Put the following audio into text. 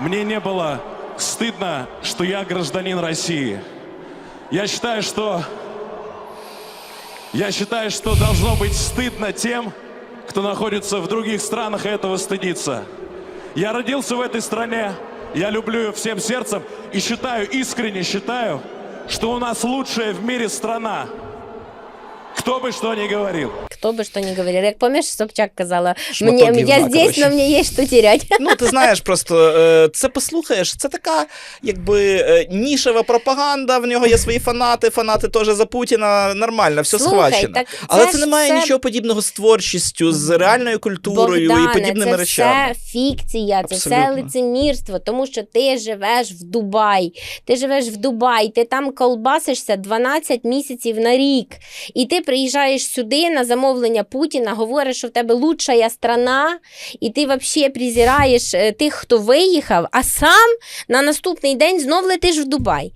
мне не было стыдно, что я гражданин России. Я считаю, что я считаю, что должно быть стыдно тем, кто находится в других странах и этого стыдится. Я родился в этой стране, я люблю ее всем сердцем и считаю, искренне считаю, что у нас лучшая в мире страна. Кто бы что ни говорил. Хто би що не говорив. Як пам'ятаєш, Собчак казала, Шматок мені, я здесь, коротше. но мені є що терять. Ну, ти знаєш, просто е, це послухаєш, це така, якби е, нішева пропаганда. В нього є свої фанати, фанати теж за Путіна. Нормально, все Слухай, схвачено. так Але це це не має все- нічого подібного з творчістю, з реальною культурою Богдане, і подібними це речами. все фікція, це все лицемірство, тому що ти живеш в Дубай, ти живеш в Дубай, ти там колбасишся 12 місяців на рік, і ти приїжджаєш сюди на замовлення Путіна, говорить, що в тебе лучшая страна, і ти взагалі презираєш е, тих, хто виїхав, а сам на наступний день знов летиш в Дубай.